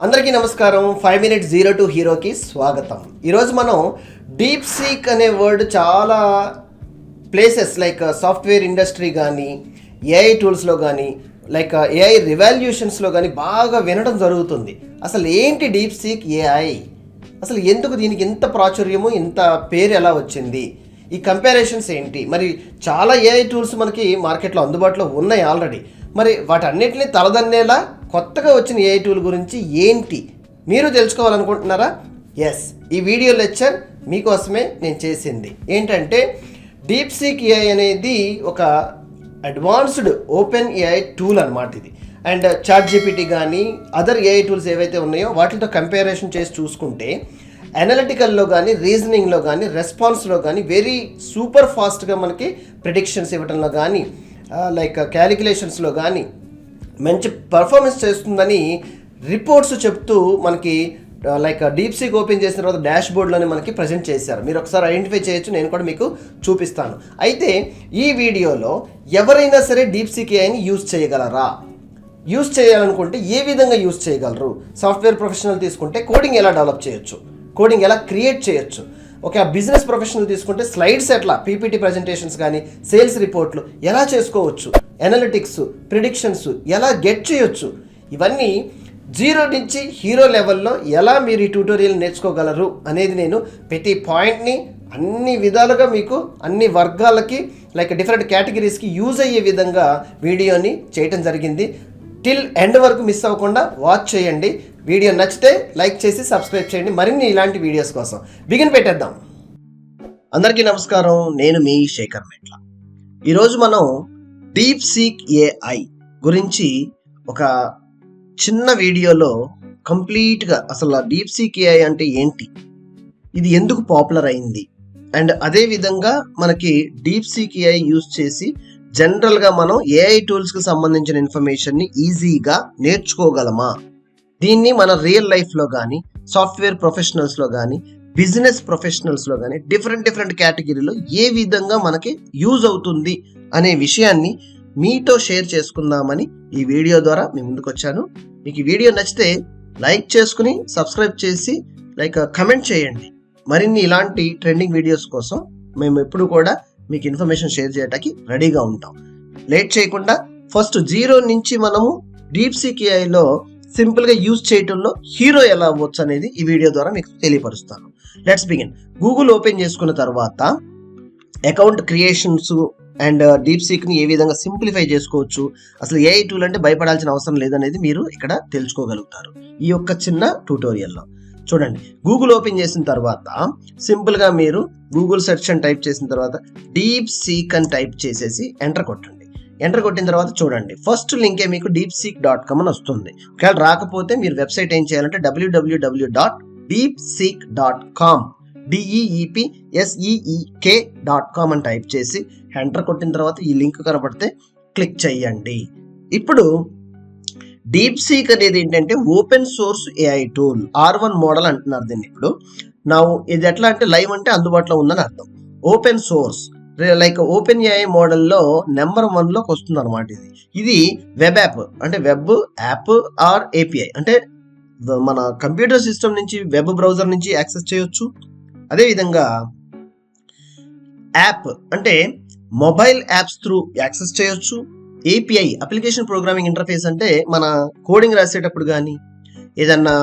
అందరికీ నమస్కారం. Five minute zero to హీరోకి స్వాగతం. ఈరోజు మనం డీప్ సీక్ అనే వర్డ్ చాలా places like uh, software industry కానీ ఏఐ టూల్స్లో కానీ లైక్ ఏఐ రివాల్యూషన్స్లో కానీ బాగా వినడం జరుగుతుంది. అసలు ఏంటి డీప్ సీక్ ఏఐ అసలు ఎందుకు దీనికి ఇంత ప్రాచుర్యము ఇంత పేరు ఎలా వచ్చింది? ఈ కంపారిజన్స్ ఏంటి? మరి చాలా ఏఐ టూల్స్ మనకి మార్కెట్లో అందుబాటులో ఉన్నాయి ఆల్రెడీ. మరి వాటన్నిటిని తలదన్నేలా కొత్తగా వచ్చిన ఏఐ టూల్ గురించి ఏంటి మీరు తెలుసుకోవాలనుకుంటున్నారా? ఎస్ ఈ వీడియో లెక్చర్ మీకోసమే నేను చేసింది. ఏంటంటే డీప్ సీక్ ఏఐ అనేది ఒక అడ్వాన్స్డ్ ఓపెన్ ఏఐ టూల్ అనమాట ఇది. అండ్ చాట్ జీపీటీ కానీ అదర్ ఏఐ టూల్స్ ఏవైతే ఉన్నాయో వాటితో కంపారిజన్ చేసి చూసుకుంటే అనలిటికల్లో కానీ రీజనింగ్లో కానీ రెస్పాన్స్లో కానీ వెరీ సూపర్ ఫాస్ట్గా మనకి ప్రిడిక్షన్స్ ఇవ్వడంలో కానీ లైక్ క్యాలిక్యులేషన్స్లో కానీ మంచి పర్ఫార్మెన్స్ చేస్తుందని రిపోర్ట్స్ చెప్తూ మనకి లైక్ డీప్ సీక్ ఓపెన్ చేసిన తర్వాత డాష్ బోర్డ్లోనే మనకి ప్రజెంట్ చేశారు. మీరు ఒకసారి ఐడెంటిఫై చేయొచ్చు నేను కూడా మీకు చూపిస్తాను. అయితే ఈ వీడియోలో ఎవరైనా సరే డీప్ సీక్ ఏఐని యూజ్ చేయగలరా? యూజ్ చేయాలనుకుంటే ఏ విధంగా యూజ్ చేయగలరు? సాఫ్ట్వేర్ ప్రొఫెషనల్ తీసుకుంటే కోడింగ్ ఎలా డెవలప్ చేయొచ్చు? కోడింగ్ ఎలా క్రియేట్ చేయొచ్చు? ఒక బిజినెస్ ప్రొఫెషనల్ తీసుకుంటే స్లైడ్స్ ఎట్లా? పీపీటీ ప్రజెంటేషన్స్ కానీ సేల్స్ రిపోర్ట్లు ఎలా చేసుకోవచ్చు? ఎనలిటిక్స్ ప్రిడిక్షన్స్ ఎలా గెట్ చేయొచ్చు? ఇవన్నీ జీరో నుంచి హీరో లెవెల్లో ఎలా మీరు ఈ ట్యూటోరియల్ నేర్చుకోగలరు అనేది నేను ప్రతి పాయింట్ని అన్ని విధాలుగా మీకు అన్ని వర్గాలకి లైక్ డిఫరెంట్ కేటగిరీస్కి యూజ్ అయ్యే విధంగా వీడియోని చేయటం జరిగింది. టిల్ ఎండ్ వరకు మిస్ అవ్వకుండా వాచ్ చేయండి. వీడియో నచ్చితే లైక్ చేసి సబ్స్క్రైబ్ చేయండి. మరిన్ని ఇలాంటి వీడియోస్ కోసం బిగిన్ పెట్టేద్దాం. అందరికీ నమస్కారం. నేను మీ శేఖర్ మెట్ల. ఈరోజు మనం డీప్ సీక్ ఏఐ గురించి ఒక చిన్న వీడియోలో కంప్లీట్గా అసలు డీప్ సీక్ ఏఐ అంటే ఏంటి? ఇది ఎందుకు పాపులర్ అయింది? అండ్ అదే విధంగా మనకి డీప్ సీక్ ఏఐ యూజ్ చేసి జనరల్గా మనం ఏఐ టూల్స్కి సంబంధించిన ఇన్ఫర్మేషన్ని ఈజీగా నేర్చుకోగలమా? దీన్ని మన రియల్ లైఫ్లో కానీ సాఫ్ట్వేర్ ప్రొఫెషనల్స్లో కానీ బిజినెస్ ప్రొఫెషనల్స్లో కానీ డిఫరెంట్ డిఫరెంట్ కేటగిరీలో ఏ విధంగా మనకి యూజ్ అవుతుంది అనే విషయాన్ని మీతో షేర్ చేసుకుందామని ఈ వీడియో ద్వారా మీ ముందుకు వచ్చాను. మీకు ఈ వీడియో నచ్చితే లైక్ చేసుకుని సబ్స్క్రైబ్ చేసి లైక్ కమెంట్ చేయండి. మరిన్ని ఇలాంటి ట్రెండింగ్ వీడియోస్ కోసం మేము ఎప్పుడు కూడా మీకు ఇన్ఫర్మేషన్ షేర్ చేయడానికి రెడీగా ఉంటాం. లేట్ చేయకుండా ఫస్ట్ జీరో నుంచి మనము డీప్ సికిఐలో సింపుల్గా యూజ్ చేయటంలో హీరో ఎలా అవ్వచ్చు అనేది ఈ వీడియో ద్వారా మీకు తెలియపరుస్తాను. లెట్స్ బిగిన్ గూగుల్ ఓపెన్ చేసుకున్న తర్వాత అకౌంట్ క్రియేషన్స్ అండ్ డీప్ సీక్ని ఏ విధంగా సింప్లిఫై చేసుకోవచ్చు అసలు ఏ టూల్ అంటే భయపడాల్సిన అవసరం లేదనేది మీరు ఇక్కడ తెలుసుకోగలుగుతారు. ఈ యొక్క చిన్న ట్యూటోరియల్లో చూడండి గూగుల్ ఓపెన్ చేసిన తర్వాత సింపుల్గా మీరు గూగుల్ సెర్చ్ అని టైప్ చేసిన తర్వాత డీప్ సీక్ అని టైప్ చేసేసి ఎంటర్ కొట్టండి. ఎంటర్ కొట్టిన తర్వాత చూడండి ఫస్ట్ లింకే మీకు డీప్ సీక్ డాట్ కామ్ అని వస్తుంది. ఒకవేళ రాకపోతే మీరు వెబ్సైట్ ఏం చేయాలంటే W W W dot DeepSeek dot com D E E P S E E K dot com అని టైప్ చేసి ఎంటర్ కొట్టిన తర్వాత ఈ లింక్ కనబడితే క్లిక్ చేయండి. ఇప్పుడు డీప్ సీక్ అనేది ఏంటంటే open source AI tool R one model అంటున్నారు దీన్ని ఇప్పుడు. నా ఇది ఎట్లా అంటే లైవ్ అంటే అందుబాటులో ఉందని అర్థం. Open source like open AI మోడల్లో నెంబర్ వన్లోకి వస్తుంది అనమాట ఇది. ఇది వెబ్ యాప్ అంటే వెబ్ యాప్ ఆర్ ఏపీఐ అంటే మన కంప్యూటర్ సిస్టమ్ నుంచి వెబ్ బ్రౌజర్ నుంచి యాక్సెస్ చేయొచ్చు. అదేవిధంగా యాప్ అంటే మొబైల్ యాప్స్ త్రూ యాక్సెస్ చేయొచ్చు. ఏపీఐ అప్లికేషన్ ప్రోగ్రామింగ్ ఇంటర్ఫేస్ అంటే మన కోడింగ్ రాసేటప్పుడు కానీ ఏదన్నా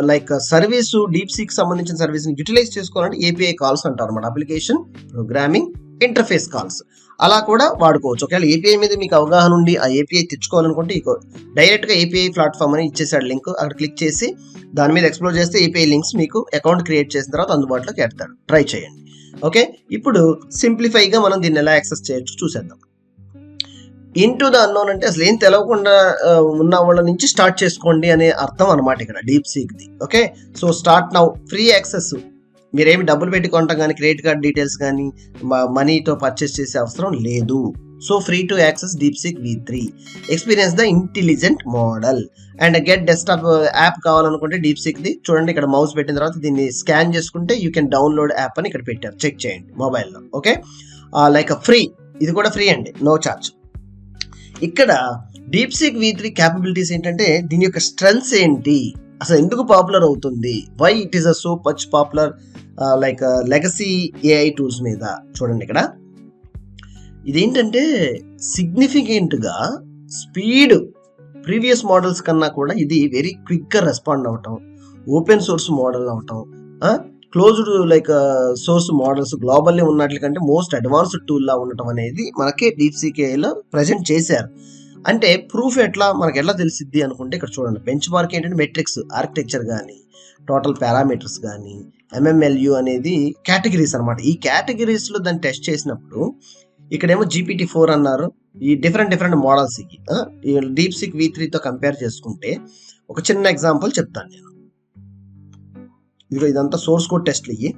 లైక్ సర్వీసు డీప్ సీక్ సంబంధించిన సర్వీస్ని యూటిలైజ్ చేసుకోవాలంటే ఏపీఐ కాల్స్ అంటారు అనమాట అప్లికేషన్ ప్రోగ్రామింగ్ ఇంటర్ఫేస్ కాల్స్ అలా కూడా వాడుకోవచ్చు. ఒకవేళ ఏపీఐ మీద మీకు అవగాహన ఉండి ఆ ఏపీఐ తెచ్చుకోవాలనుకుంటే డైరెక్ట్గా ఏపీఐ ప్లాట్ఫామ్ అని ఇచ్చేసాడు లింక్ అక్కడ క్లిక్ చేసి దాని మీద ఎక్స్ప్లోర్ చేస్తే ఏపీఐ లింక్స్ మీకు అకౌంట్ క్రియేట్ చేసిన తర్వాత అందుబాటులోకి ఎడతాడు. ట్రై చేయండి. ఓకే ఇప్పుడు సింప్లిఫైగా మనం దీన్ని ఎలా యాక్సెస్ చేయొచ్చు చూసేద్దాం. ఇంటూ ద అన్నోన్ అంటే అసలు ఏం తెలవకుండా ఉన్న వాళ్ళ నుంచి స్టార్ట్ చేసుకోండి అనే అర్థం అనమాట ఇక్కడ deep సీక్ది okay so start now free access మీరేమి డబ్బులు పెట్టి కొంటాం కానీ క్రెడిట్ కార్డ్ డీటెయిల్స్ కానీ మనీతో పర్చేస్ చేసే అవసరం లేదు. So free to access DeepSeek V three experience the intelligent model and get desktop app కావాలనుకుంటే డీప్ సిక్ది చూడండి ఇక్కడ మౌస్ పెట్టిన తర్వాత దీన్ని స్కాన్ చేసుకుంటే యూ కెన్ డౌన్లోడ్ యాప్ అని ఇక్కడ పెట్టారు. చెక్ చేయండి. మొబైల్లో ఓకే లైక్ ఫ్రీ ఇది కూడా ఫ్రీ అండి. నో చార్జ్ ఇక్కడ deep sick V three capabilities ఏంటంటే దీని యొక్క స్ట్రెంగ్స్ ఏంటి? అసలు ఎందుకు పాపులర్ అవుతుంది? Why it is a so much popular like legacy AI tools మీద? చూడండి ఇక్కడ. ఇదేంటంటే సిగ్నిఫికెంట్గా స్పీడ్ ప్రీవియస్ మోడల్స్ కన్నా కూడా ఇది వెరీ క్విక్గా రెస్పాండ్ అవటం ఓపెన్ సోర్స్ మోడల్ అవటం closed like source models globally ఉన్నట్ల కంటే మోస్ట్ అడ్వాన్స్డ్ టూల్ లా ఉండటం అనేది మనకి డీప్ సీకేలో ప్రజెంట్ చేశారు. అంటే ప్రూఫ్ ఎట్లా? మనకి ఎట్లా తెలిసిద్ది అనుకుంటే ఇక్కడ చూడండి. బెంచ్ మార్క్ ఏంటంటే మెట్రిక్స్ ఆర్కిటెక్చర్ కానీ టోటల్ పారామీటర్స్ కానీ ఎంఎంఎల్యు అనేది కేటగిరీస్ అనమాట ఈ కేటగిరీస్లో దాన్ని టెస్ట్ చేసినప్పుడు ఇక్కడేమో జీపీటీ ఫోర్ అన్నారు. ఈ different different models DeepSeek V త్రీతో compare చేసుకుంటే ఒక చిన్న ఎగ్జాంపుల్ చెప్తాను నేను. ఇదిగో ఇదంతా సోర్స్ కోడ్ టెస్ట్లు ఇవి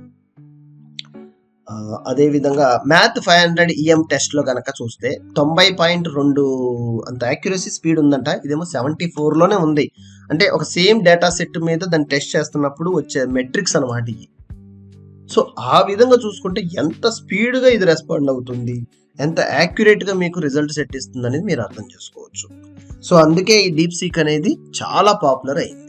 అదేవిధంగా మ్యాథ్ ఫైవ్ హండ్రెడ్ ఈఎం టెస్ట్లో కనుక చూస్తే తొంభై పాయింట్ రెండు అంత యాక్యురసీ స్పీడ్ ఉందంట. ఇదేమో సెవెంటీ ఫోర్లోనే ఉంది. అంటే ఒక సేమ్ డేటా సెట్ మీద దాన్ని టెస్ట్ చేస్తున్నప్పుడు వచ్చే మెట్రిక్స్ అనమాట ఇవి సో ఆ విధంగా చూసుకుంటే ఎంత స్పీడ్గా ఇది రెస్పాండ్ అవుతుంది ఎంత యాక్యురేట్గా మీకు రిజల్ట్ సెట్ ఇస్తుంది అనేది మీరు అర్థం చేసుకోవచ్చు. సో అందుకే ఈ డీప్ సీక్ అనేది చాలా పాపులర్ అయింది.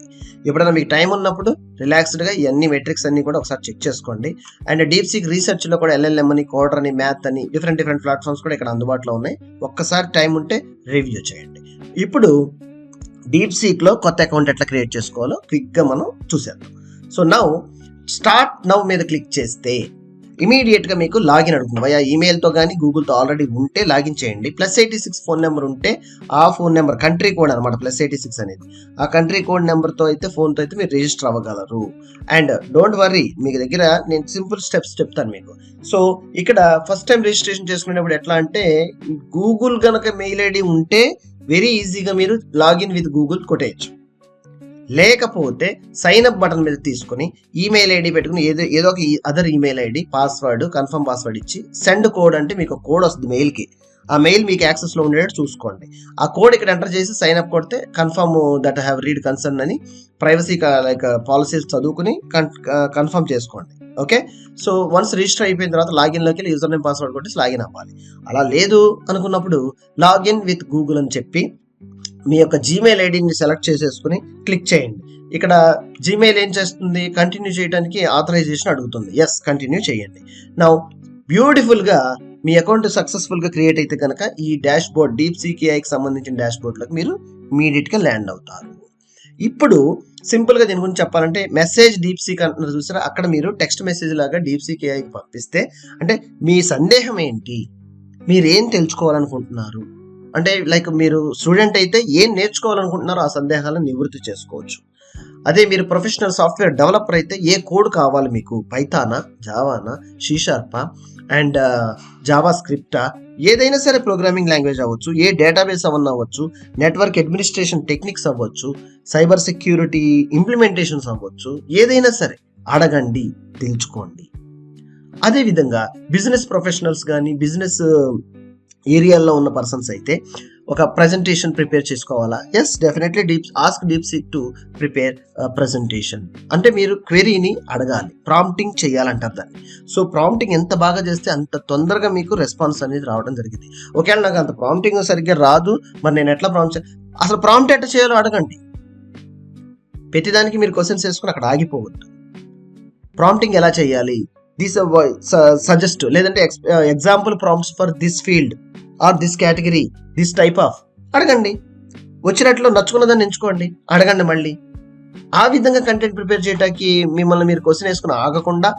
ఎప్పుడైనా మీకు టైం ఉన్నప్పుడు రిలాక్స్డ్గా ఇవన్నీ మెట్రిక్స్ అన్ని కూడా ఒకసారి చెక్ చేసుకోండి. అండ్ డీప్ సీక్ రీసెర్చ్లో కూడా ఎల్ఎల్ఎం అని కోడర్ అని మ్యాథ్ అని డిఫరెంట్ డిఫరెంట్ ప్లాట్ఫామ్స్ కూడా ఇక్కడ అందుబాటులో ఉన్నాయి. ఒక్కసారి టైం ఉంటే రివ్యూ చేయండి. ఇప్పుడు డీప్ సీక్లో కొత్త అకౌంట్ ఎట్లా క్రియేట్ చేసుకోవాలో క్విక్గా మనం చూసేద్దాం. సో నౌ స్టార్ట్ నవ్ మీద క్లిక్ చేస్తే ఇమీడియట్గా మీకు లాగిన్ అడుగుతుంది వయా ఈమెయిల్తో కానీ గూగుల్తో ఆల్రెడీ ఉంటే లాగిన్ చేయండి. Plus eighty six phone number ఉంటే ఆ ఫోన్ నెంబర్ కంట్రీ కోడ్ అనమాట ప్లస్ ఎయిటీ సిక్స్ అనేది. ఆ కంట్రీ కోడ్ నెంబర్తో అయితే ఫోన్తో అయితే మీరు రిజిస్టర్ అవ్వగలరు. అండ్ డోంట్ వర్రీ మీకు దగ్గర నేను సింపుల్ స్టెప్స్ చెప్తాను మీకు. సో ఇక్కడ ఫస్ట్ టైం రిజిస్ట్రేషన్ చేసుకునేటప్పుడు ఎట్లా అంటే గూగుల్ కనుక మెయిల్ ఐడి ఉంటే వెరీ ఈజీగా మీరు లాగిన్ విత్ గూగుల్ కొట్టేయచ్చు. లేకపోతే సైన్ అప్ బటన్ మీద తీసుకొని ఈమెయిల్ ఐడి పెట్టుకుని ఏదో ఏదో ఒక other email ID password confirm password ఇచ్చి సెండ్ కోడ్ అంటే మీకు కోడ్ వస్తుంది మెయిల్కి ఆ మెయిల్ మీకు యాక్సెస్లో ఉండేటట్టు చూసుకోండి. ఆ కోడ్ ఇక్కడ ఎంటర్ చేసి సైన్ అప్ కొడితే confirm that have read concern అని ప్రైవసీ లైక్ పాలసీస్ చదువుకుని కన్ఫర్మ్ చేసుకోండి. ఓకే సో వన్స్ రిజిస్టర్ అయిపోయిన తర్వాత లాగిన్లోకి వెళ్ళి యూజర్ నేమ్ పాస్వర్డ్ కొట్టి లాగిన్ అవ్వాలి. అలా లేదు అనుకున్నప్పుడు లాగిన్ విత్ గూగుల్ అని చెప్పి మీ యొక్క జీమెయిల్ ఐడిని సెలెక్ట్ చేసేసుకుని క్లిక్ చేయండి. ఇక్కడ జీమెయిల్ ఏం చేస్తుంది? కంటిన్యూ చేయడానికి ఆథరైజేషన్ అడుగుతుంది. ఎస్ కంటిన్యూ చేయండి. నా బ్యూటిఫుల్గా మీ అకౌంట్ సక్సెస్ఫుల్గా క్రియేట్ అయితే కనుక ఈ డాష్ బోర్డ్ డీప్ సికేఐకి సంబంధించిన డాష్ బోర్డ్లకు మీరు ఇమీడియట్గా ల్యాండ్ అవుతారు. ఇప్పుడు సింపుల్గా దీని గురించి చెప్పాలంటే మెసేజ్ డీప్ సీక్ అంటున్నారు చూసారా? అక్కడ మీరు టెక్స్ట్ మెసేజ్ లాగా డీప్ సీక్ ఏఐకి పంపిస్తే అంటే మీ సందేహం ఏంటి? మీరేం తెలుసుకోవాలనుకుంటున్నారు? అంటే లైక్ మీరు స్టూడెంట్ అయితే ఏం నేర్చుకోవాలనుకుంటున్నారో ఆ సందేహాలను నివృత్తి చేసుకోవచ్చు. అదే మీరు ప్రొఫెషనల్ సాఫ్ట్వేర్ డెవలపర్ అయితే ఏ కోడ్ కావాలి మీకు? పైథానా జావానా షీషార్పా అండ్ జావా స్క్రిప్టా ఏదైనా సరే ప్రోగ్రామింగ్ లాంగ్వేజ్ అవ్వచ్చు ఏ డేటాబేస్ అవన్న అవ్వచ్చు నెట్వర్క్ అడ్మినిస్ట్రేషన్ టెక్నిక్స్ అవ్వచ్చు సైబర్ సెక్యూరిటీ ఇంప్లిమెంటేషన్స్ అవ్వచ్చు ఏదైనా సరే అడగండి తెలుసుకోండి. అదేవిధంగా బిజినెస్ ప్రొఫెషనల్స్ కానీ బిజినెస్ ఏరియాల్లో ఉన్న పర్సన్స్ అయితే ఒక ప్రజెంటేషన్ ప్రిపేర్ చేసుకోవాలా? Yes definitely deep ask DeepSeek to prepare presentation అంటే మీరు క్వెరీని అడగాలి ప్రాంప్టింగ్ చేయాలంటారు దాన్ని. సో ప్రాంప్టింగ్ ఎంత బాగా చేస్తే అంత తొందరగా మీకు రెస్పాన్స్ అనేది రావడం జరిగింది. ఒకవేళ నాకు అంత ప్రాంప్టింగ్ సరిగ్గా రాదు. మరి నేను ఎట్లా ప్రాంప్ట్ అసలు ప్రాంప్ట్ ఎట్లా చేయాలో అడగండి. ప్రతిదానికి మీరు క్వశ్చన్స్ వేసుకుని అక్కడ ఆగిపోవద్దు. ప్రాంప్టింగ్ ఎలా చేయాలి? దిస్ సజెస్ట్ లేదంటే example prompts for this field or this category this type of. అడగండి. వచ్చినట్లు నచ్చుకున్నదాన్ని ఎంచుకోండి. అడగండి మళ్ళీ. ఆ విధంగా కంటెంట్ ప్రిపేర్ చేయడానికి మిమ్మల్ని మీరు క్వశ్చన్ వేసుకుని ఆగకుండా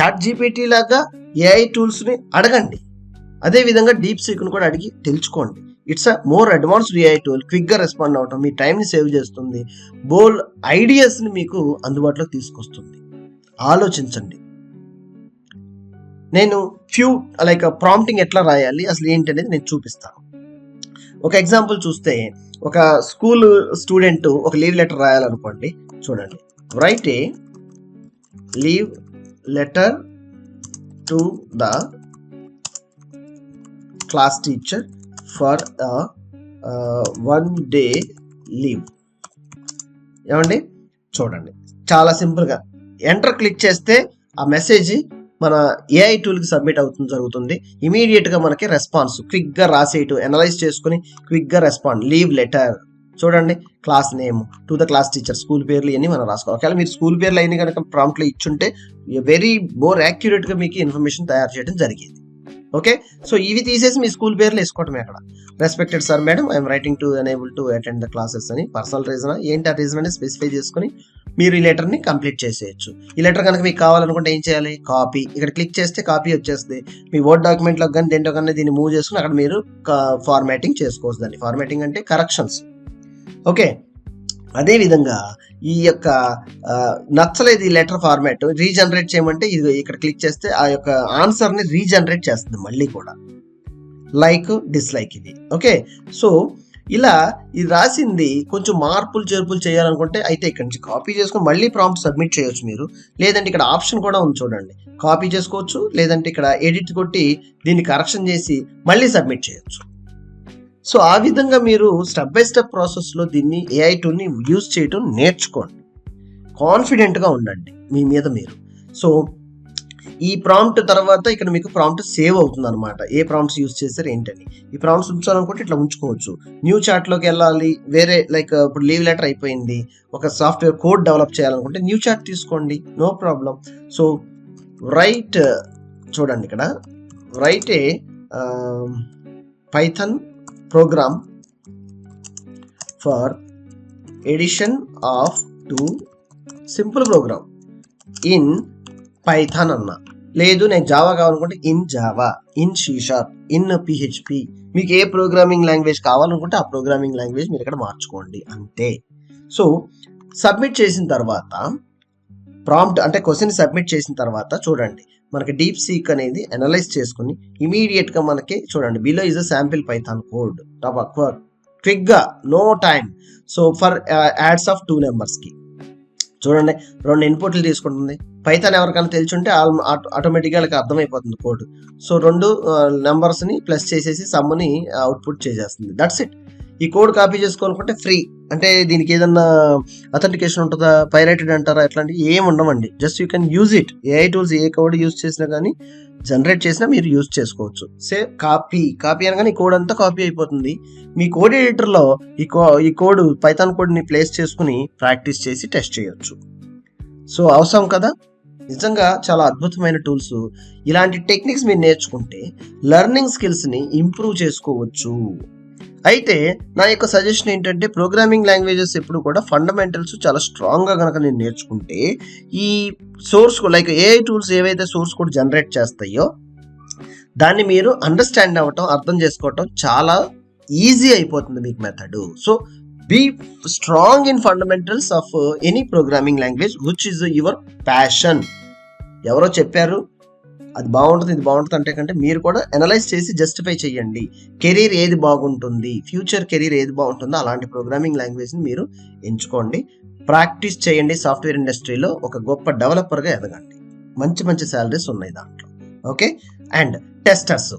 చాట్ జీపీటీ లాగా ఏఐ టూల్స్ని అడగండి. అదే విధంగా డీప్ సీక్ను కూడా అడిగి తెలుసుకోండి. It's a more advanced AI tool క్విక్గా రెస్పాండ్ అవటం మీ టైంని సేవ్ చేస్తుంది. బోల్ ఐడియాస్ని మీకు అందుబాటులోకి తీసుకొస్తుంది. ఆలోచించండి. నేను ఫ్యూ లైక్ ప్రాంప్టింగ్ ఎట్లా రాయాలి? అసలు ఏంటి అనేది నేను చూపిస్తాను. ఒక ఎగ్జాంపుల్ చూస్తే ఒక స్కూల్ స్టూడెంట్ ఒక లీవ్ లెటర్ రాయాలనుకోండి చూడండి. Write a leave letter to the class teacher for one day leave ఏమండి? చూడండి. చాలా సింపుల్గా. ఎంటర్ క్లిక్ చేస్తే ఆ మెసేజ్ మన ఏఐ టూల్కి సబ్మిట్ అవుతుంది జరుగుతుంది. ఇమీడియట్గా మనకి రెస్పాన్స్ క్విక్గా రాసేయటం అనలైజ్ చేసుకుని క్విక్గా రెస్పాండ్ లీవ్ లెటర్ చూడండి class name to the class teacher school పేర్లు ఇవన్నీ మనం రాసుకోవాలి. ఒకవేళ మీరు స్కూల్ పేర్లు అయినా కనుక ప్రాంప్ట్లో ఇచ్చుంటే వెరీ మోర్ యాక్యురేట్గా మీకు ఇన్ఫర్మేషన్ తయారు చేయడం జరిగేది. ఓకే సో ఇవి తీసేసి మీ స్కూల్ పేర్లు వేసుకోవటమే అక్కడ. Respected sir madam I'm writing to enable to attend the classes అని పర్సనల్ రీజన్ ఏంటి ఆ రీజన్ అని స్పెసిఫై చేసుకుని మీరు ఈ లెటర్ని కంప్లీట్ చేసేయచ్చు. ఈ లెటర్ కనుక మీకు కావాలనుకుంటే ఏం చేయాలి? కాపీ ఇక్కడ క్లిక్ చేస్తే కాపీ వచ్చేస్తుంది. మీ వర్డ్ డాక్యుమెంట్లో కానీ దేంట్లో కానీ దీన్ని మూవ్ చేసుకుని అక్కడ మీరు ఫార్మాటింగ్ చేసుకోవచ్చు దాన్ని. ఫార్మాటింగ్ అంటే కరెక్షన్స్ ఓకే అదేవిధంగా ఈ యొక్క నచ్చలేదు ఈ లెటర్ ఫార్మాట్ రీజనరేట్ చేయమంటే ఇది ఇక్కడ క్లిక్ చేస్తే ఆ యొక్క ఆన్సర్ని రీజనరేట్ చేస్తుంది మళ్ళీ కూడా. లైక్ డిస్లైక్ ఇది. ఓకే? సో ఇలా ఇది రాసింది కొంచెం మార్పులు చేర్పులు చేయాలనుకుంటే అయితే ఇక్కడ నుంచి కాపీ చేసుకుని మళ్ళీ ప్రాంప్ట్ సబ్మిట్ చేయొచ్చు మీరు. లేదంటే ఇక్కడ ఆప్షన్ కూడా ఉంది చూడండి. కాపీ చేసుకోవచ్చు లేదంటే ఇక్కడ ఎడిట్ కొట్టి దీన్ని కరెక్షన్ చేసి మళ్ళీ సబ్మిట్ చేయొచ్చు. సో ఆ విధంగా మీరు స్టెప్ బై స్టెప్ ప్రాసెస్లో దీన్ని ఏఐ టూల్ని యూజ్ చేయటం నేర్చుకోండి. కాన్ఫిడెంట్గా ఉండండి మీ మీద మీరు. సో ఈ ప్రాంప్ట్ తర్వాత ఇక్కడ మీకు ప్రాంప్ట్ సేవ్ అవుతుంది అనమాట ఏ ప్రాంప్ట్స్ యూజ్ చేశారు ఏంటని. ఈ ప్రాంప్ట్స్ ఉంచాలనుకుంటే ఇట్లా ఉంచుకోవచ్చు. న్యూ చాట్లోకి వెళ్ళాలి వేరే లైక్ ఇప్పుడు లీవ్ లెటర్ అయిపోయింది ఒక సాఫ్ట్వేర్ కోడ్ డెవలప్ చేయాలనుకుంటే న్యూ చాట్ తీసుకోండి నో ప్రాబ్లం సో రైట్ చూడండి ఇక్కడ. Write a Python program for addition of two simple program in Python అన్న. లేదు నేను జావా కావాలనుకుంటే in Java in sharp in PHP మీకు ఏ ప్రోగ్రామింగ్ లాంగ్వేజ్ కావాలనుకుంటే ఆ ప్రోగ్రామింగ్ లాంగ్వేజ్ మీరు ఇక్కడ మార్చుకోండి అంతే. సో సబ్మిట్ చేసిన తర్వాత ప్రాంప్ట్ అంటే క్వశ్చన్ సబ్మిట్ చేసిన తర్వాత చూడండి. మనకి డీప్ సీక్ అనేది అనలైజ్ చేసుకుని ఇమీడియట్గా మనకి చూడండి below is a sample Python code క్విక్గా no time so for adds of two నెంబర్స్కి. చూడండి రెండు ఇన్పుట్లు తీసుకుంటుంది. పైథాన్ ఎవరికైనా తెలిసి ఆటోమేటిక్గా వాళ్ళకి అర్థమైపోతుంది కోడ్ సో రెండు uh, నెంబర్స్ని ప్లస్ చేసేసి సమ్ని అవుట్పుట్ uh, చేసేస్తుంది. దట్స్ ఇట్ ఈ కోడ్ కాపీ చేసుకోవాలనుకుంటే ఫ్రీ. అంటే దీనికి ఏదన్నా అథెంటికేషన్ ఉంటుందా? పైరేటెడ్ అంటారా? ఇట్లాంటివి ఏం ఉండవండి. Just you can use it AI tools A code use చేసినా కానీ జనరేట్ చేసినా మీరు యూజ్ చేసుకోవచ్చు. సే కాపీ. కాపీ అనగానే ఈ కోడ్ అంతా కాపీ అయిపోతుంది. మీ కోడ్ ఎడిటర్లో ఈ కో ఈ కోడ్ పైథాన్ కోడ్ని ప్లేస్ చేసుకుని ప్రాక్టీస్ చేసి టెస్ట్ చేయొచ్చు. సో అవసరం కదా? నిజంగా చాలా అద్భుతమైన టూల్స్ ఇలాంటి టెక్నిక్స్ మీరు నేర్చుకుంటే లెర్నింగ్ స్కిల్స్ని ఇంప్రూవ్ చేసుకోవచ్చు. అయితే నా యొక్క సజెషన్ ఏంటంటే ప్రోగ్రామింగ్ లాంగ్వేజెస్ ఎప్పుడు కూడా ఫండమెంటల్స్ చాలా స్ట్రాంగ్గా కనుక నేను నేర్చుకుంటే ఈ సోర్స్ లైక్ ఏఐ టూల్స్ ఏవైతే సోర్స్ కోడ్ జనరేట్ చేస్తాయో దాన్ని మీరు అండర్స్టాండ్ అవ్వటం అర్థం చేసుకోవటం చాలా ఈజీ అయిపోతుంది మీకు method so be strong in fundamentals of any programming language which is your passion ఎవరో చెప్పారు అది బాగుంటుంది ఇది బాగుంటుంది అంటే కంటే మీరు కూడా అనలైజ్ చేసి జస్టిఫై చేయండి. కెరీర్ ఏది బాగుంటుంది? ఫ్యూచర్ కెరీర్ ఏది బాగుంటుందో అలాంటి ప్రోగ్రామింగ్ లాంగ్వేజ్ని మీరు ఎంచుకోండి. ప్రాక్టీస్ చేయండి సాఫ్ట్వేర్ ఇండస్ట్రీలో ఒక గొప్ప డెవలపర్గా ఎదగండి. మంచి మంచి శాలరీస్ ఉన్నాయి దాంట్లో. ఓకే అండ్ టెస్టర్స్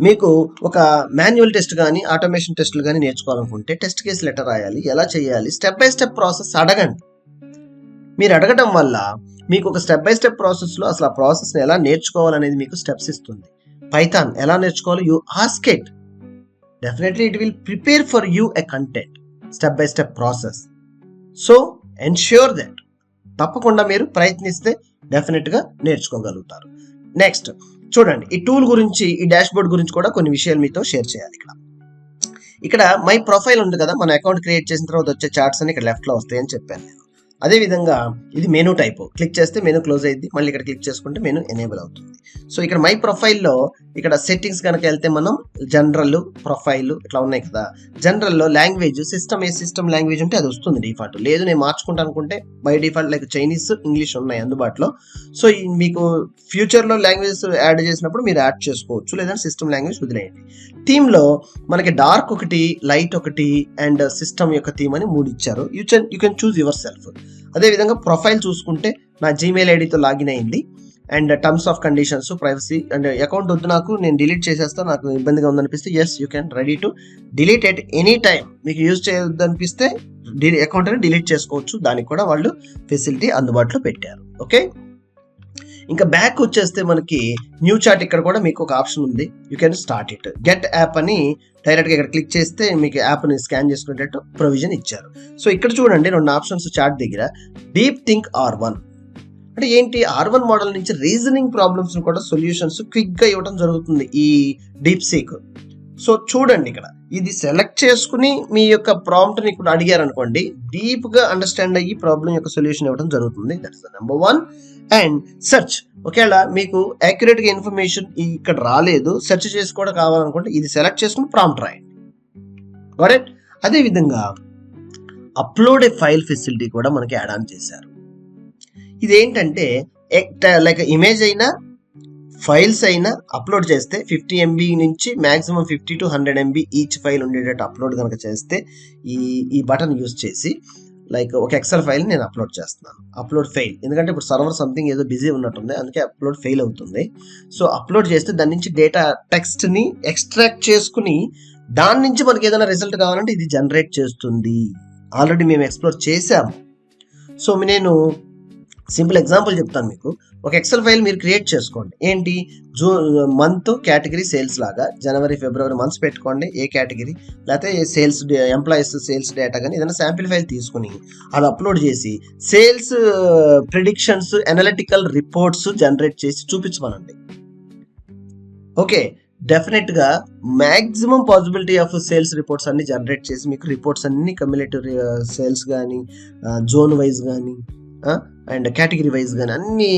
మీకు ఒక మాన్యువల్ టెస్ట్ కానీ ఆటోమేషన్ టెస్టులు కానీ నేర్చుకోవాలనుకుంటే టెస్ట్ కేసు లెటర్ రాయాలి. ఎలా చేయాలి? స్టెప్ బై స్టెప్ ప్రాసెస్ అడగండి. మీరు అడగటం వల్ల మీకు ఒక స్టెప్ బై స్టెప్ ప్రాసెస్లో అసలు ఆ ప్రాసెస్ని ఎలా నేర్చుకోవాలనేది మీకు స్టెప్స్ ఇస్తుంది. పైథాన్ ఎలా నేర్చుకోవాలి? You ask it definitely it will prepare for you a content step by step process so ensure that తప్పకుండా మీరు ప్రయత్నిస్తే డెఫినెట్గా నేర్చుకోగలుగుతారు. నెక్స్ట్ చూడండి. ఈ టూల్ గురించి ఈ డాష్బోర్డ్ గురించి కూడా కొన్ని విషయాలు మీతో షేర్ చేయాలి ఇక్కడ. ఇక్కడ మై ప్రొఫైల్ ఉంది కదా. మన అకౌంట్ క్రియేట్ చేసిన తర్వాత వచ్చే చార్ట్స్ అని ఇక్కడ లెఫ్ట్లో వస్తాయని చెప్పాను నేను. అదే విధంగా ఇది మెనూ టైప్ క్లిక్ చేస్తే మెనూ క్లోజ్ అయ్యింది మళ్ళీ ఇక్కడ క్లిక్ చేసుకుంటే మెనూ ఎనేబుల్ అవుతుంది. సో ఇక్కడ మై ప్రొఫైల్లో ఇక్కడ సెట్టింగ్స్ కనుక వెళ్తే మనం జనరల్ ప్రొఫైల్ ఇట్లా ఉన్నాయి కదా. జనరల్లో లాంగ్వేజ్ సిస్టమ్ ఏ సిస్టమ్ లాంగ్వేజ్ ఉంటే అది వస్తుంది డిఫాల్ట్ లేదు నేను మార్చుకుంటా అనుకుంటే by default like Chinese English ఉన్నాయి అందుబాటులో. సో మీకు ఫ్యూచర్లో లాంగ్వేజెస్ యాడ్ చేసినప్పుడు మీరు యాడ్ చేసుకోవచ్చు. లేదంటే సిస్టమ్ లాంగ్వేజ్ వదిలేయండి. థీమ్లో మనకి డార్క్ ఒకటి లైట్ ఒకటి అండ్ సిస్టమ్ యొక్క థీమ్ అని మూడు ఇచ్చారు. You can you can choose yourself అదేవిధంగా ప్రొఫైల్ చూసుకుంటే నా జీమెయిల్ ఐడితో లాగిన్ అయింది. And terms of conditions privacy and account వద్దు నాకు నేను డిలీట్ చేసేస్తా నాకు ఇబ్బందిగా ఉందనిపిస్తే yes you can ready to delete at any time మీకు యూజ్ చేయొద్దు అనిపిస్తే అకౌంట్ని డిలీట్ చేసుకోవచ్చు. దానికి కూడా వాళ్ళు ఫెసిలిటీ అందుబాటులో పెట్టారు. ఓకే ఇంకా బ్యాక్ వచ్చేస్తే మనకి న్యూ చాట్ ఇక్కడ కూడా మీకు ఒక ఆప్షన్ ఉంది. You can start it get app అని డైరెక్ట్గా ఇక్కడ క్లిక్ చేస్తే మీకు యాప్ని స్కాన్ చేసుకునేటట్టు ప్రొవిజన్ ఇచ్చారు. సో ఇక్కడ చూడండి రెండు ఆప్షన్స్ చాట్ దగ్గర. డీప్ థింక్ ఆర్ వన్ అంటే ఏంటి? ఆర్ వన్ మోడల్ నుంచి రీజనింగ్ ప్రాబ్లమ్స్ కూడా సొల్యూషన్స్ క్విక్గా ఇవ్వడం జరుగుతుంది ఈ డీప్ సీక్ సో చూడండి ఇక్కడ. ఇది సెలెక్ట్ చేసుకుని మీ యొక్క ప్రాంప్ట్ని ఇప్పుడు అడిగారనుకోండి డీప్గా అండర్స్టాండ్ అయ్యి ప్రాబ్లం యొక్క సొల్యూషన్ ఇవ్వడం జరుగుతుంది. That is the number one and search ఒకవేళ మీకు యాక్యురేట్గా ఇన్ఫర్మేషన్ ఇక్కడ రాలేదు సెర్చ్ చేసి కూడా కావాలనుకుంటే ఇది సెలెక్ట్ చేసుకుని ప్రాంప్ట్ రాయండి. కరెక్ట్ అదేవిధంగా అప్లోడ్ ఏ ఫైల్ ఫెసిలిటీ కూడా మనకి యాడ్ ఆన్ చేశారు. ఇదేంటంటే లైక్ ఇమేజ్ అయినా ఫైల్స్ అయినా అప్లోడ్ చేస్తే ఫిఫ్టీ ఎంబీ నుంచి maximum fifty to hundred MB each file ఉండేటట్టు అప్లోడ్ కనుక చేస్తే ఈ ఈ బటన్ యూస్ చేసి లైక్ ఒక ఎక్సెల్ ఫైల్ నేను అప్లోడ్ చేస్తున్నాను. అప్లోడ్ ఫెయిల్ ఎందుకంటే ఇప్పుడు సర్వర్ సంథింగ్ ఏదో బిజీ ఉన్నట్టుంది. అందుకే అప్లోడ్ ఫెయిల్ అవుతుంది. సో అప్లోడ్ చేస్తే దాని నుంచి డేటా టెక్స్ట్ని ఎక్స్ట్రాక్ట్ చేసుకుని దాని నుంచి మనకి ఏదైనా రిజల్ట్ కావాలంటే ఇది జనరేట్ చేస్తుంది. ఆల్రెడీ మేము ఎక్స్ప్లోర్ చేసాము సో నేను సింపుల్ ఎగ్జాంపుల్ చెప్తాను మీకు. ఒక ఎక్సెల్ ఫైల్ మీరు క్రియేట్ చేసుకోండి. ఏంటి? జూ మంత్ కేటగిరీ సేల్స్ లాగా జనవరి ఫిబ్రవరి మంత్స్ పెట్టుకోండి ఏ కేటగిరీ లేకపోతే సేల్స్ ఎంప్లాయీస్ సేల్స్ డేటా కానీ ఏదైనా శాంపిల్ ఫైల్ తీసుకుని అది అప్లోడ్ చేసి sales predictions analytical reports generate చేసి చూపించమనండి. ఓకే. డెఫినెట్గా maximum possibility of sales reports అన్ని జనరేట్ చేసి మీకు రిపోర్ట్స్ అన్ని కమ్యూనిటీ సేల్స్ కానీ జోన్ వైజ్ కానీ అండ్ కేటగిరీ వైజ్ కానీ అన్ని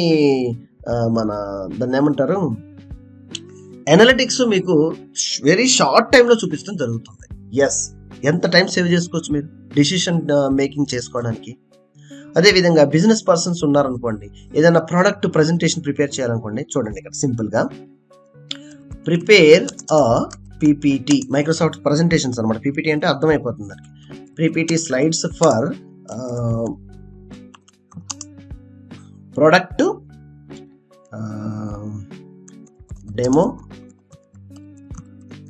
మన దాన్ని ఏమంటారు? అనలిటిక్స్ మీకు వెరీ షార్ట్ టైంలో చూపించడం జరుగుతుంది. ఎస్ ఎంత టైం సేవ్ చేసుకోవచ్చు మీరు? డిసిషన్ మేకింగ్ చేసుకోవడానికి. అదేవిధంగా బిజినెస్ పర్సన్స్ ఉన్నారనుకోండి ఏదైనా ప్రోడక్ట్ ప్రజెంటేషన్ ప్రిపేర్ చేయాలనుకోండి చూడండి ఇక్కడ సింపుల్గా prepare a PPT Microsoft presentations అనమాట పీపీటీ అంటే అర్థమైపోతుంది దానికి. PPT slides for product demo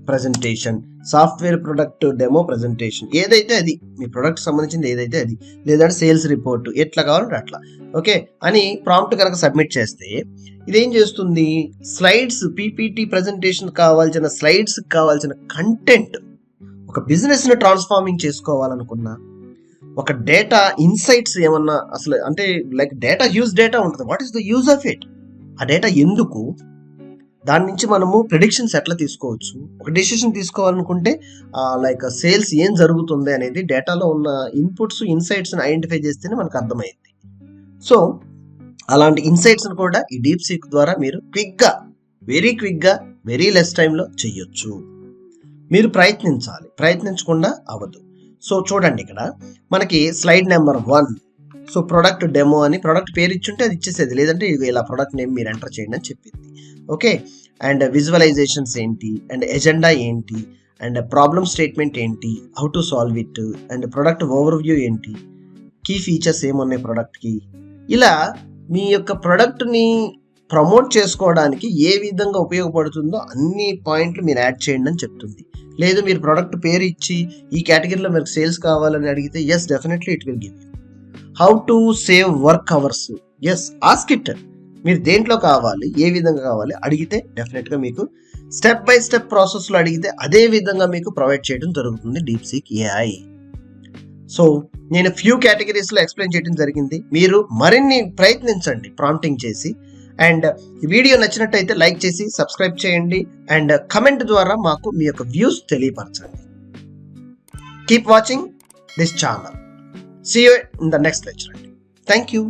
presentation software product demo presentation. ఏదైతే అది మీ ప్రొడక్ట్ సంబంధించింది ఏదైతే అది లేదంటే సేల్స్ రిపోర్ట్ ఎట్లా కావాలంటే అట్లా. ఓకే? అని ప్రాంప్ట్ కనుక సబ్మిట్ చేస్తే ఇదేం చేస్తుంది? స్లైడ్స్ పీపీటీ ప్రజెంటేషన్ కావాల్సిన స్లైడ్స్ కావాల్సిన కంటెంట్ ఒక బిజినెస్ని ట్రాన్స్ఫార్మింగ్ చేసుకోవాలనుకున్నా ఒక డేటా ఇన్సైట్స్ ఏమన్నా అసలు అంటే లైక్ డేటా హ్యూజ్ డేటా ఉంటుంది. What is the use of it ఆ డేటా ఎందుకు? దాని నుంచి మనము ప్రిడిక్షన్స్ ఎట్లా తీసుకోవచ్చు? ఒక డెసిషన్ తీసుకోవాలనుకుంటే లైక్ సేల్స్ ఏం జరుగుతుంది అనేది డేటాలో ఉన్న ఇన్పుట్స్ ఇన్సైట్స్ని ఐడెంటిఫై చేస్తేనే మనకు అర్థమైంది. సో అలాంటి ఇన్సైట్స్ని కూడా ఈ డీప్ సీక్ ద్వారా మీరు క్విక్గా వెరీ క్విక్గా వెరీ లెస్ టైంలో చెయ్యొచ్చు మీరు ప్రయత్నించాలి. ప్రయత్నించకుండా అవ్వదు. సో చూడండి ఇక్కడ మనకి slide number one so product demo అని ప్రొడక్ట్ పేరు ఇచ్చుంటే అది ఇచ్చేసేది. లేదంటే ఇలా ప్రొడక్ట్ నేమ్ మీరు ఎంటర్ చేయండి అని చెప్పింది. ఓకే అండ్ విజువలైజేషన్స్ ఏంటి? అండ్ ఎజెండా ఏంటి? అండ్ ప్రాబ్లమ్ స్టేట్మెంట్ ఏంటి? How to solve it and product overview ఏంటి? కీ ఫీచర్స్ ఏమున్నాయి ప్రొడక్ట్కి ఇలా మీ యొక్క ప్రొడక్ట్ని ప్రమోట్ చేసుకోవడానికి ఏ విధంగా ఉపయోగపడుతుందో అన్ని పాయింట్లు మీరు యాడ్ చేయండి అని చెప్తుంది. లేదు మీరు ప్రొడక్ట్ పేరు ఇచ్చి ఈ కేటగిరీలో మీకు సేల్స్ కావాలని అడిగితే yes definitely it will give you how to save work hours yes ask it మీరు దేంట్లో కావాలి ఏ విధంగా కావాలి అడిగితే డెఫినెట్గా మీకు స్టెప్ బై స్టెప్ ప్రాసెస్లో అడిగితే అదే విధంగా మీకు ప్రొవైడ్ చేయడం జరుగుతుంది డీప్ సీక్ ఏఐ సో నేను ఫ్యూ కేటగిరీస్లో ఎక్స్ప్లెయిన్ చేయడం జరిగింది. మీరు మరిన్ని ప్రయత్నించండి ప్రాంప్టింగ్ చేసి. అండ్ ఈ వీడియో నచ్చినట్టయితే లైక్ చేసి సబ్స్క్రైబ్ చేయండి అండ్ కమెంట్ ద్వారా మాకు మీ యొక్క వ్యూస్ తెలియపరచండి. Keep watching this channel see you in the next lecture అండి థ్యాంక్ యూ